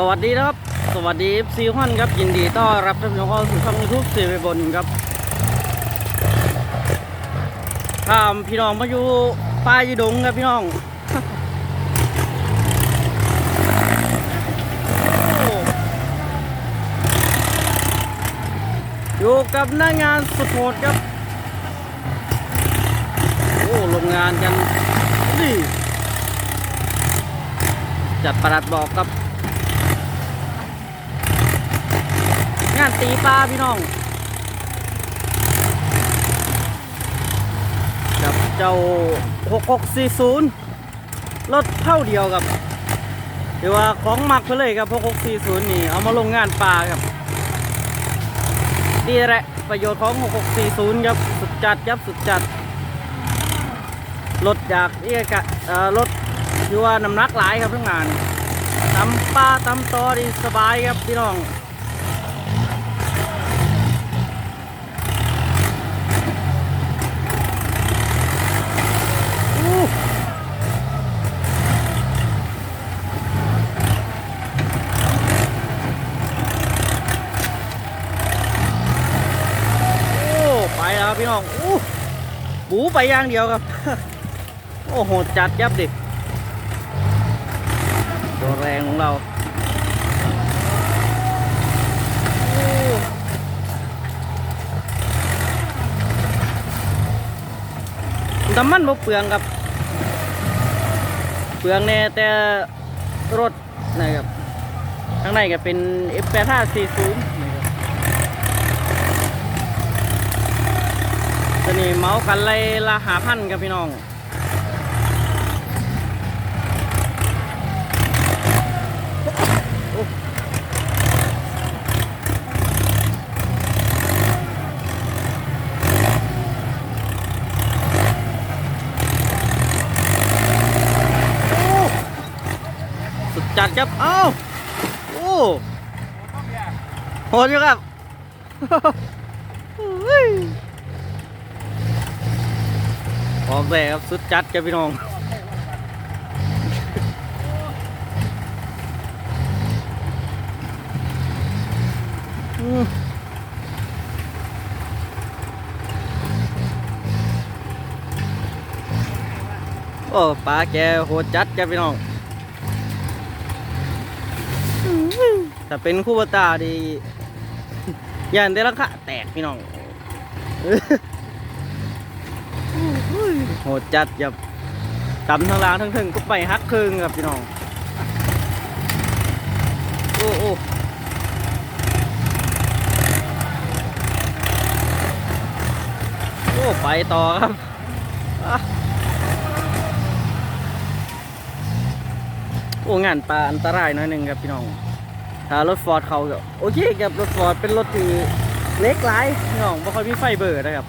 สวัสดีครับ สวัสดีซีฮอนครับยินดีต้อนรับท่านผู้ชมเข้าสู่ช่องยูทูบซีไปบนครับข้ามพี่น้องมาอยู่ป่ายยีดงครับพี่น้องโอ้อยู่กับหน้างานสุดโหดครับโอ้ลงงานกันนี่จัดประหลัดบอกครับ งานตีปลาพี่น้องกับเจ้า 6640 รถเท่าเดียวกับเดี๋ยวว่าของมักไปเลยครับ 6640 นี่ เอามาลงงานปลาครับ นี่แหละ ประโยชน์ของ 6640 ครับ สุดจัดครับ สุดจัด รถจากนี่กะเรถอยู่ว่าน้ำหนักหลายครับทั้งงานตำปลาตำตอดีสบายครับพี่น้อง อู้โอ้ไปแล้วครับพี่น้องอู้ บูไปอย่างเดียวครับ โอ้โห จัดยับดิตัวแรงของเราน้ำมันบ่เปลืองครับ เปลืองแน่แต่รถนะครับ ข้างในก็เป็น F8540 นะครับ ตัวนี้เมาส์กันไล่ละหาพันครับพี่น้องสุดจัดครับ เอ้า โอ้โหดอยู่ครับ อุ้ออกแต่ครับสุดจัดครับพี่น้องอืมโอ้ปลาแกโหดจัดครับพี่น้องถ้าเป็นคู่ตาดี ยันได้ราคาแตกพี่น้อง โหดจัดครับกำทั้งล่างทั้งถึงก็ไปฮักครึ่งครับพี่น้องโอ้โอ้โอ้ไปต่อครับอะโอ้งานปลาอันตรายหน้อยหนึ่งครับพี่น้องถ้ารถฟอร์ดเขาก็โอเคครับรถฟอร์ดเป็นรถที่เล็กหลายพี่น้องไม่ค่อยมีไฟเบอร์นะครับ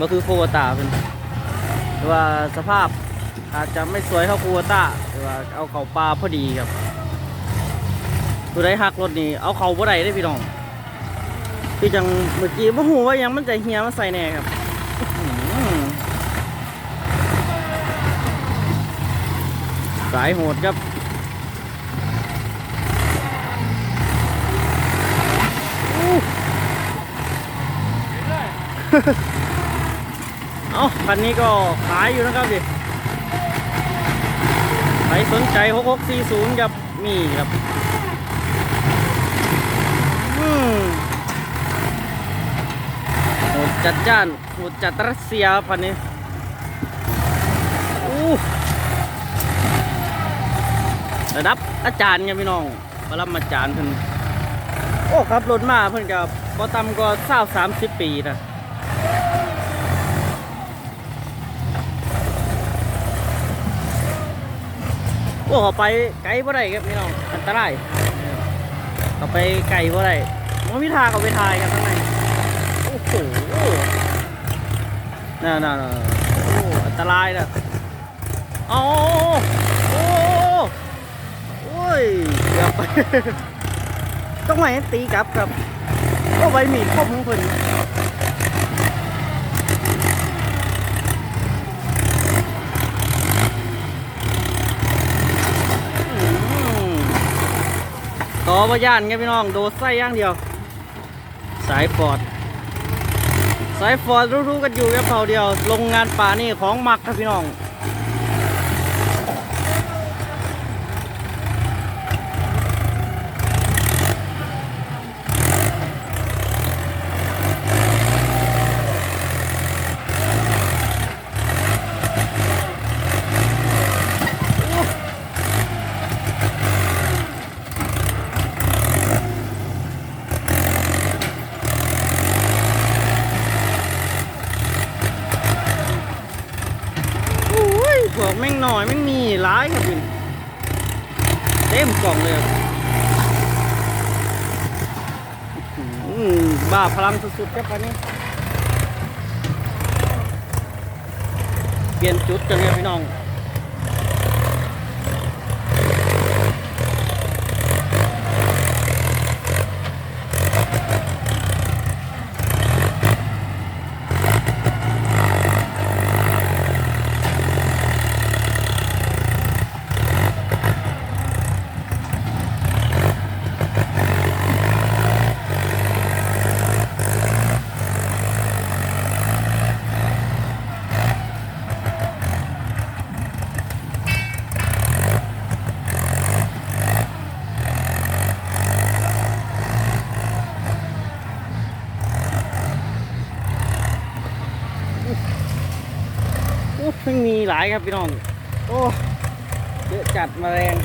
ก็คือโควตาเป็น แต่ว่าสภาพอาจจะไม่สวยเท่าโควตาแต่ว่าเอาเขาปลาพอดีครับ ตัวได้หักรถนี่เอาเขาบ่ได้ได้พี่น้องพี่จังเมื่อกี้ไม่หูว่ายังมันจะเฮียมาใส่แน่ครับสายโหดครับเอาคันนี้ก็ขายอยู่นะครับดิใครสนใจ 6640ครับมีครับอืมโหดจัดจ้านโหดจัดรัสเซียครับคันนี้อู้ระดับอาจารย์ครับพี่น้องมารับอาจารย์เพิ่นโอ้ครับรถมาเพิ่นกับพอต่ำก็เศร้าสามสิบปีนะ โอ้เขาไปไกลบ่ได้ครับพี่น้องอันตรายเขาไปไกลบ่ได้มันมีทาเขาไปทายกันข้างในโอ้โหน่าน่าโอ้อันตรายนะเอ๋อโอ้โอ้ยเกือบไปต้องไหนตีกลับครับโอ้ใบมีดคมขอเพิ่น ว่าย่านไงพี่น้อง โดไส้ย่างเดียว สายฟอร์ด สายฟอร์ดรู้ๆกันอยู่แค่เผาเดียวโรงงานป่านี่ของมักครับพี่น้อง โอ้ยพ วกแม่งหน่อยแม่งมีร้ายครับพี่เต็มกล่องเลยบ้าพลังสุดๆครับอันนี้ เปลี่ยนจุดกันเลยพี่น้อง โอ้ไม่มีหลายครับพี่น้อง โอ้เยอะจัดมาแรง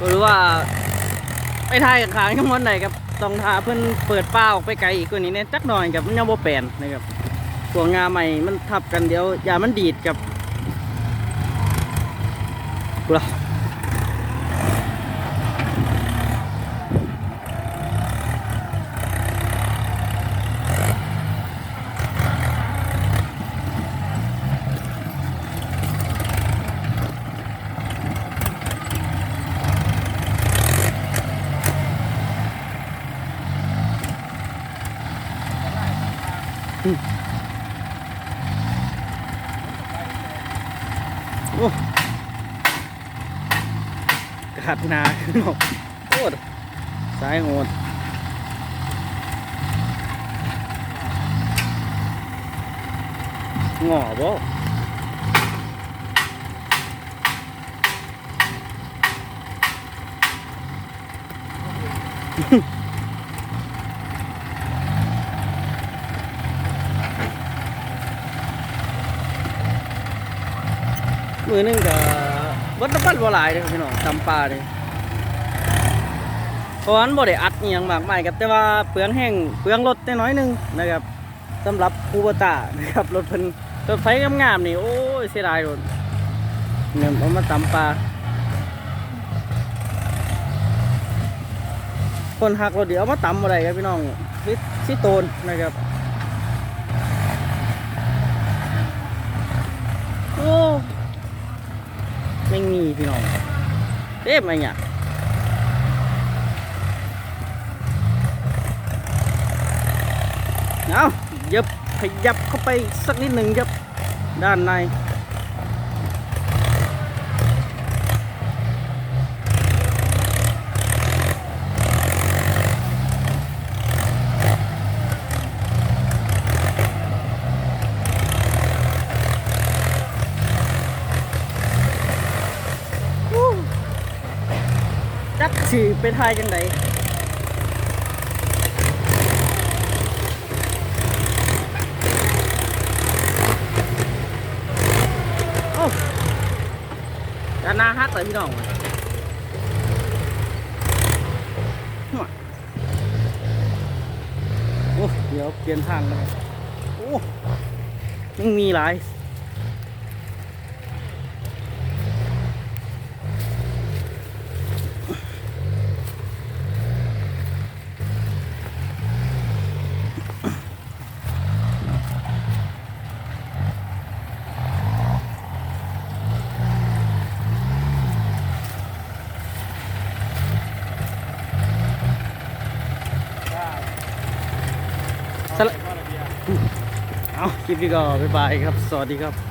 หรือว่าไปถ่ายกับขางทั้งหมดไหนครับต้องทาเพื่อนเปิดป้าออกไปไกลอีกกว่านี้เนี่ยจักหน่อยกับมันยังโบแปนนะครับตัวงาใหม่มันทับกันเดี๋ยวอย่ามันดีดกับกูละ กระดนาขึ้นหมดโคตรสายโหดหงอบ่ มือหนึงก็วัดน้ำปั้นบัวลายเลยพี่น้องตำปลาเลยเพราะฉะนั้นบ่ได้อัดอหย่างมากมายครับแต่ว่าเปลืองแห้งเปลืองรถน้อยๆหนึงนะครับสำหรับคูบตานะครับรถเพิ่นรถไฟงามๆนี่โอ้ยเสียดายรถเนี่ยเอามาตำปลาคนหักรถเดี๋ยวมาตำอะไรครับพี่น้องซิซิโตนนะครับโอ้ ไม่มี พี่น้องเต็มอะไรเนี่ยเอายับขยับเข้าไปสักนิดหนึ่งยับด้านใน จั กสิไปทายจังไดโอ้จานนาฮักเลยพี่น้องหัวโอ้เดี๋ยวเปลี่ยนทางเลยโอ้ยังมีหลาย คลิปนี้ก็บ๊ายบายครับ สวัสดีครับ